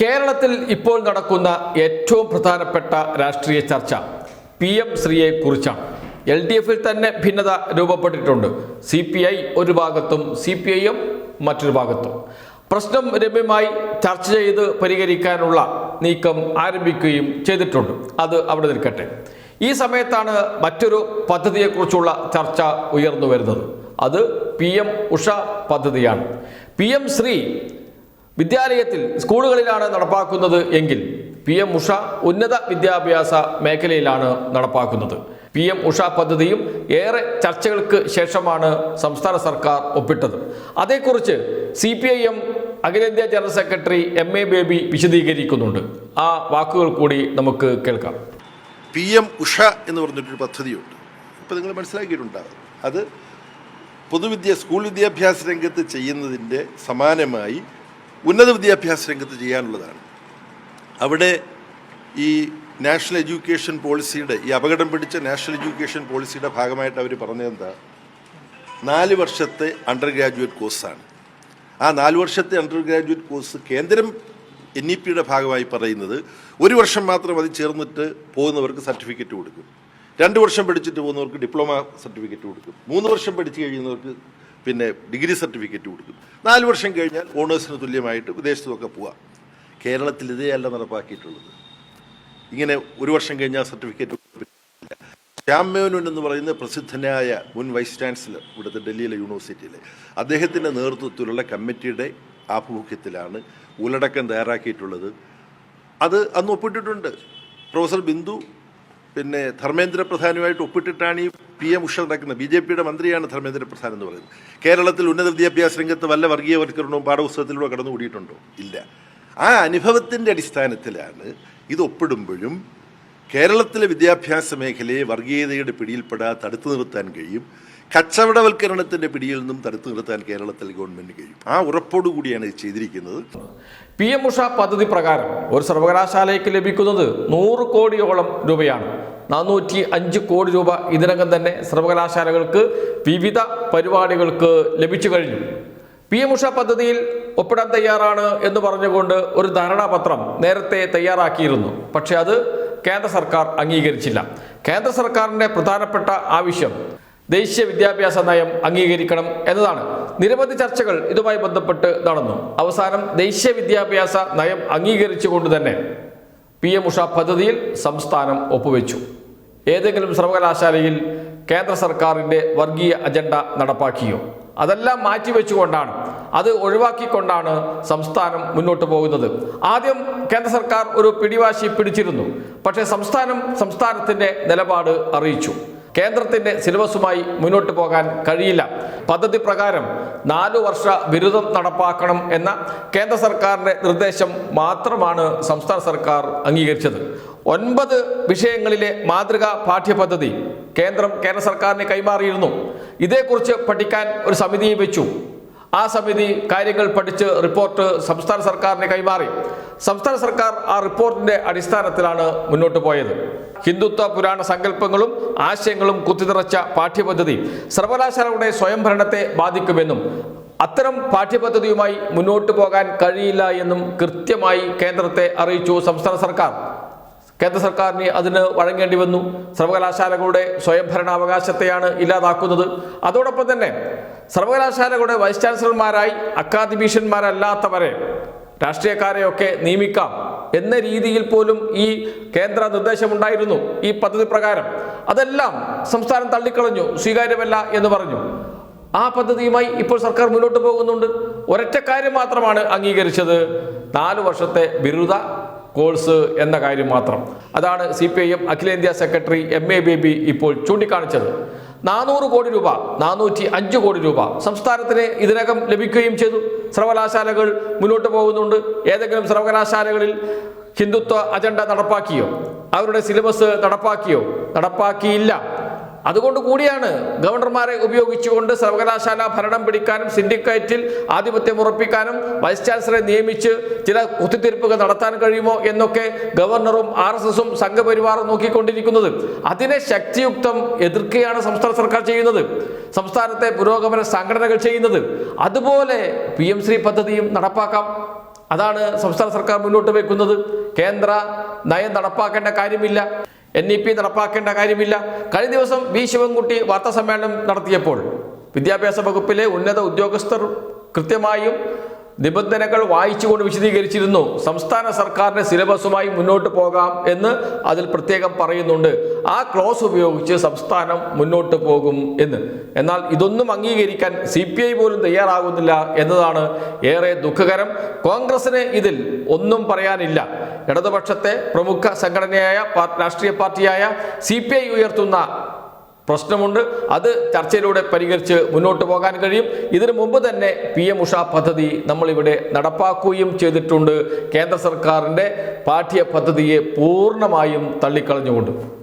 കേരളത്തിൽ ഇപ്പോൾ നടക്കുന്ന ഏറ്റവും പ്രധാനപ്പെട്ട രാഷ്ട്രീയ ചർച്ച പി എം ശ്രീയെ കുറിച്ചാണ്. എൽ ഡി എഫിൽ തന്നെ ഭിന്നത രൂപപ്പെട്ടിട്ടുണ്ട്. സി പി ഐ ഒരു ഭാഗത്തും സി പി ഐ എം മറ്റൊരു ഭാഗത്തും. പ്രശ്നം രമ്യമായി ചർച്ച ചെയ്ത് പരിഹരിക്കാനുള്ള നീക്കം ആരംഭിക്കുകയും ചെയ്തിട്ടുണ്ട്. അത് അവിടെ നിൽക്കട്ടെ. ഈ സമയത്താണ് മറ്റൊരു പദ്ധതിയെക്കുറിച്ചുള്ള ചർച്ച ഉയർന്നു വരുന്നത്. അത് പി എം ഉഷ പദ്ധതിയാണ്. പി എം ശ്രീ വിദ്യാലയത്തിൽ സ്കൂളുകളിലാണ് നടപ്പാക്കുന്നത് എങ്കിൽ പി എം ഉഷ ഉന്നത വിദ്യാഭ്യാസ മേഖലയിലാണ് നടപ്പാക്കുന്നത്. പി എം ഉഷ പദ്ധതിയും ഏറെ ചർച്ചകൾക്ക് ശേഷമാണ് സംസ്ഥാന സർക്കാർ ഒപ്പിട്ടത്. അതേക്കുറിച്ച് സി പി ഐ എം അഖിലേന്ത്യാ general secretary M A Baby വിശദീകരിക്കുന്നുണ്ട്. ആ വാക്കുകൾ കൂടി നമുക്ക് കേൾക്കാം. പി എം ഉഷ എന്ന് പറഞ്ഞിട്ടൊരു പദ്ധതിയുണ്ട്. ഇപ്പം നിങ്ങൾ മനസ്സിലാക്കിയിട്ടുണ്ടാകും അത് പൊതുവിദ്യ സ്കൂൾ വിദ്യാഭ്യാസ രംഗത്ത് ചെയ്യുന്നതിന്റെ സമാനമായി ഉന്നത വിദ്യാഭ്യാസ രംഗത്ത് ചെയ്യാനുള്ളതാണ്. അവിടെ ഈ നാഷണൽ എഡ്യൂക്കേഷൻ പോളിസിയുടെ ഈ അപകടം പിടിച്ച നാഷണൽ എഡ്യൂക്കേഷൻ പോളിസിയുടെ ഭാഗമായിട്ട് അവർ പറഞ്ഞതെന്താ? നാല് വർഷത്തെ അണ്ടർ ഗ്രാജുവേറ്റ് കോഴ്സാണ്. ആ നാല് വർഷത്തെ അണ്ടർ ഗ്രാജുവേറ്റ് കോഴ്സ് കേന്ദ്രം എൻ ഇ പിയുടെ ഭാഗമായി പറയുന്നത് ഒരു വർഷം മാത്രം അത് ചേർന്നിട്ട് പോകുന്നവർക്ക് സർട്ടിഫിക്കറ്റ് കൊടുക്കും. രണ്ട് വർഷം പഠിച്ചിട്ട് പോകുന്നവർക്ക് ഡിപ്ലോമ സർട്ടിഫിക്കറ്റ് കൊടുക്കും. മൂന്ന് വർഷം പഠിച്ചു കഴിയുന്നവർക്ക് പിന്നെ ഡിഗ്രി സർട്ടിഫിക്കറ്റ് കൊടുക്കും നാല് വർഷം കഴിഞ്ഞാൽ ഓണേഴ്സിന് തുല്യമായിട്ട് വിദേശത്തുമൊക്കെ പോവാം. കേരളത്തിൽ ഇതേ അല്ല നടപ്പാക്കിയിട്ടുള്ളത്. ഇങ്ങനെ ഒരു വർഷം കഴിഞ്ഞാൽ സർട്ടിഫിക്കറ്റ് ശ്യാം മേനോൻ എന്ന് പറയുന്ന പ്രസിദ്ധനായ മുൻ വൈസ് ചാൻസലർ ഇവിടുത്തെ ഡൽഹിയിലെ യൂണിവേഴ്സിറ്റിയിലെ അദ്ദേഹത്തിന്റെ നേതൃത്വത്തിലുള്ള കമ്മിറ്റിയുടെ ആഭിമുഖ്യത്തിലാണ് ഉള്ളടക്കം തയ്യാറാക്കിയിട്ടുള്ളത്. അത് അന്ന് ഒപ്പിട്ടിട്ടുണ്ട്. പ്രൊഫസർ ബിന്ദു പിന്നെ ധർമ്മേന്ദ്ര പ്രധാനുമായിട്ട് ഒപ്പിട്ടിട്ടാണ് ഈ പി എം ഉഷ നടക്കുന്നത് ബി ജെ പിയുടെ മന്ത്രിയാണ് ധർമ്മേന്ദ്ര പ്രധാൻ എന്ന് പറയുന്നത്. കേരളത്തിൽ ഉന്നത വിദ്യാഭ്യാസ രംഗത്ത് വല്ല വർഗീയവൽക്കരണവും പാഠപുസ്തകത്തിലൂടെ കടന്നുകൂടിയിട്ടുണ്ടോ? ഇല്ല. ആ അനുഭവത്തിന്റെ അടിസ്ഥാനത്തിലാണ് ഇത് ഒപ്പിടുമ്പോഴും കേരളത്തിലെ വിദ്യാഭ്യാസ മേഖലയെ വർഗീയതയുടെ പിടിയിൽപ്പെടാതെ തടുത്തു നിർത്താൻ കഴിയും. കച്ചവടവൽക്കരണത്തിന്റെ പിടിയിൽ നിന്നും തടുത്തു നിർത്താൻ കേരളത്തിൽ ഗവൺമെന്റ് കഴിയും. ആ ഉറപ്പോടുകൂടിയാണ് ഇത് ചെയ്തിരിക്കുന്നത്. പി എം ഉഷ പദ്ധതി പ്രകാരം ഒരു സർവകലാശാലയ്ക്ക് ലഭിക്കുന്നത് നൂറ് കോടിയോളം രൂപയാണ്. നാനൂറ്റി അഞ്ച് കോടി രൂപ ഇതിനകം തന്നെ സർവകലാശാലകൾക്ക് വിവിധ പരിപാടികൾക്ക് ലഭിച്ചു കഴിഞ്ഞു. പി എം ഉഷ പദ്ധതിയിൽ ഒപ്പിടാൻ തയ്യാറാണ് എന്ന് പറഞ്ഞുകൊണ്ട് ഒരു ധാരണാപത്രം നേരത്തെ തയ്യാറാക്കിയിരുന്നു. പക്ഷേ അത് കേന്ദ്ര സർക്കാർ അംഗീകരിച്ചില്ല. കേന്ദ്ര സർക്കാരിന്റെ പ്രധാനപ്പെട്ട ആവശ്യം ദേശീയ വിദ്യാഭ്യാസ നയം അംഗീകരിക്കണം എന്നതാണ്. നിരവധി ചർച്ചകൾ ഇതുമായി ബന്ധപ്പെട്ട് നടന്നു. അവസാനം ദേശീയ വിദ്യാഭ്യാസ നയം അംഗീകരിച്ചുകൊണ്ട് തന്നെ പി എം ഉഷ പദ്ധതിയിൽ സംസ്ഥാനം ഒപ്പുവെച്ചു. ഏതെങ്കിലും സർവകലാശാലയിൽ കേന്ദ്ര സർക്കാരിന്റെ വർഗീയ അജണ്ട നടപ്പാക്കിയോ? അതെല്ലാം മാറ്റിവെച്ചുകൊണ്ടാണ് അത് ഒഴിവാക്കിക്കൊണ്ടാണ് സംസ്ഥാനം മുന്നോട്ട് പോകുന്നത്. ആദ്യം കേന്ദ്ര സർക്കാർ ഒരു പിടിവാശി പിടിച്ചിരുന്നു. പക്ഷേ സംസ്ഥാനം സംസ്ഥാനത്തിന്റെ നിലപാട് അറിയിച്ചു. കേന്ദ്രത്തിന്റെ സിലബസുമായി മുന്നോട്ട് പോകാൻ കഴിയില്ല. പദ്ധതി പ്രകാരം നാലു വർഷ ബിരുദം നടപ്പാക്കണം എന്ന കേന്ദ്ര സർക്കാരിന്റെ നിർദ്ദേശം മാത്രമാണ് സംസ്ഥാന സർക്കാർ അംഗീകരിച്ചത്. ഒൻപത് വിഷയങ്ങളിലെ മാതൃകാ പാഠ്യപദ്ധതി കേന്ദ്രം കേന്ദ്ര സർക്കാരിന് കൈമാറിയിരുന്നു. ഇതേക്കുറിച്ച് പഠിക്കാൻ ഒരു സമിതിയെ വെച്ചു. ആ സമിതി കാര്യങ്ങൾ പഠിച്ച് റിപ്പോർട്ട് സംസ്ഥാന സർക്കാരിന് കൈമാറി. സംസ്ഥാന സർക്കാർ ആ റിപ്പോർട്ടിന്റെ അടിസ്ഥാനത്തിലാണ് മുന്നോട്ട് പോയത്. ഹിന്ദുത്വ പുരാണ സങ്കല്പങ്ങളും ആശയങ്ങളും കുത്തിനിറച്ച പാഠ്യപദ്ധതി സർവകലാശാലകളുടെ സ്വയംഭരണത്തെ ബാധിക്കുമെന്നും അത്തരം പാഠ്യപദ്ധതിയുമായി മുന്നോട്ട് പോകാൻ കഴിയില്ല എന്നും കൃത്യമായി കേന്ദ്രത്തെ അറിയിച്ചു സംസ്ഥാന സർക്കാർ. കേന്ദ്ര സർക്കാരിന് അതിന് വഴങ്ങേണ്ടി വന്നു സർവകലാശാലകളുടെ സ്വയംഭരണാവകാശത്തെയാണ് ഇല്ലാതാക്കുന്നത്. അതോടൊപ്പം തന്നെ സർവകലാശാലകളുടെ വൈസ് ചാൻസലർമാരായി അക്കാദമീഷ്യന്മാരല്ലാത്തവരെ രാഷ്ട്രീയക്കാരെയൊക്കെ നിയമിക്കാം എന്ന രീതിയിൽ പോലും ഈ കേന്ദ്ര നിർദ്ദേശമുണ്ടായിരുന്നു ഈ പദ്ധതി പ്രകാരം. അതെല്ലാം സംസ്ഥാനം തള്ളിക്കളഞ്ഞു സ്വീകാര്യമല്ല എന്ന് പറഞ്ഞു. ആ പദ്ധതിയുമായി ഇപ്പോൾ സർക്കാർ മുന്നോട്ട് പോകുന്നുണ്ട്. ഒരൊറ്റ കാര്യം മാത്രമാണ് അംഗീകരിച്ചത്. നാല് വർഷത്തെ ബിരുദ കോഴ്സ് എന്ന കാര്യം മാത്രം. അതാണ് സി പി ഐ എം അഖിലേന്ത്യാ സെക്രട്ടറി എം എ ബേബി ഇപ്പോൾ ചൂണ്ടിക്കാണിച്ചത്. നാനൂറ് കോടി രൂപ നാനൂറ്റി അഞ്ച് കോടി രൂപ സംസ്ഥാനത്തിന് ഇതിനകം ലഭിക്കുകയും ചെയ്തു. സർവകലാശാലകൾ മുന്നോട്ട് പോകുന്നുണ്ട്. ഏതെങ്കിലും സർവകലാശാലകളിൽ ഹിന്ദുത്വ അജണ്ട നടപ്പാക്കിയോ? അവരുടെ സിലബസ് നടപ്പാക്കിയോ? നടപ്പാക്കിയില്ല. അതുകൊണ്ട് കൂടിയാണ് ഗവർണർമാരെ ഉപയോഗിച്ചുകൊണ്ട് സർവകലാശാല ഭരണം പിടിക്കാനും സിൻഡിക്കേറ്റിൽ ആധിപത്യം ഉറപ്പിക്കാനും വൈസ് ചാൻസലറെ നിയമിച്ച് ചില കുത്തിത്തിരിപ്പുകൾ നടത്താൻ കഴിയുമോ എന്നൊക്കെ ഗവർണറും ആർ എസ് എസും സംഘപരിവാറും നോക്കിക്കൊണ്ടിരിക്കുന്നത്. അതിനെ ശക്തിയുക്തം എതിർക്കുകയാണ് സംസ്ഥാന സർക്കാർ ചെയ്യുന്നത്. സംസ്ഥാനത്തെ പുരോഗമന സംഘടനകൾ ചെയ്യുന്നത്. അതുപോലെ പി എം ശ്രീ പദ്ധതിയും നടപ്പാക്കാം. അതാണ് സംസ്ഥാന സർക്കാർ മുന്നോട്ട് വെക്കുന്നത്. കേന്ദ്ര നയം നടപ്പാക്കേണ്ട കാര്യമില്ല. എൻ ഇ പി നടപ്പാക്കേണ്ട കാര്യമില്ല. കഴിഞ്ഞ ദിവസം വി. ശിവൻകുട്ടി വാർത്താസമ്മേളനം നടത്തിയപ്പോൾ വിദ്യാഭ്യാസ വകുപ്പിലെ ഉന്നത ഉദ്യോഗസ്ഥർ കൃത്യമായും നിബന്ധനകൾ വായിച്ചുകൊണ്ട് വിശദീകരിച്ചിരുന്നു. സംസ്ഥാന സർക്കാരിന്റെ സിലബസുമായി മുന്നോട്ട് പോകാം എന്ന് അതിൽ പ്രത്യേകം പറയുന്നുണ്ട്. ആ ക്ലോസ് ഉപയോഗിച്ച് സംസ്ഥാനം മുന്നോട്ട് പോകും എന്ന്. എന്നാൽ ഇതൊന്നും അംഗീകരിക്കാൻ സി പി ഐ പോലും തയ്യാറാകുന്നില്ല എന്നതാണ് ഏറെ ദുഃഖകരം. കോൺഗ്രസിന് ഇതിൽ ഒന്നും പറയാനില്ല. ഇടതുപക്ഷത്തെ പ്രമുഖ സംഘടനയായ രാഷ്ട്രീയ പാർട്ടിയായ സി ഉയർത്തുന്ന പ്രശ്നമുണ്ട്. അത് ചർച്ചയിലൂടെ പരിഹരിച്ച് മുന്നോട്ട് പോകാൻ കഴിയും. ഇതിനു മുമ്പ് തന്നെ പി എം ഉഷ പദ്ധതി നമ്മളിവിടെ നടപ്പാക്കുകയും ചെയ്തിട്ടുണ്ട്. കേന്ദ്ര സർക്കാരിന്റെ പാഠ്യ പദ്ധതിയെ പൂർണമായും തള്ളിക്കളഞ്ഞുകൊണ്ട്.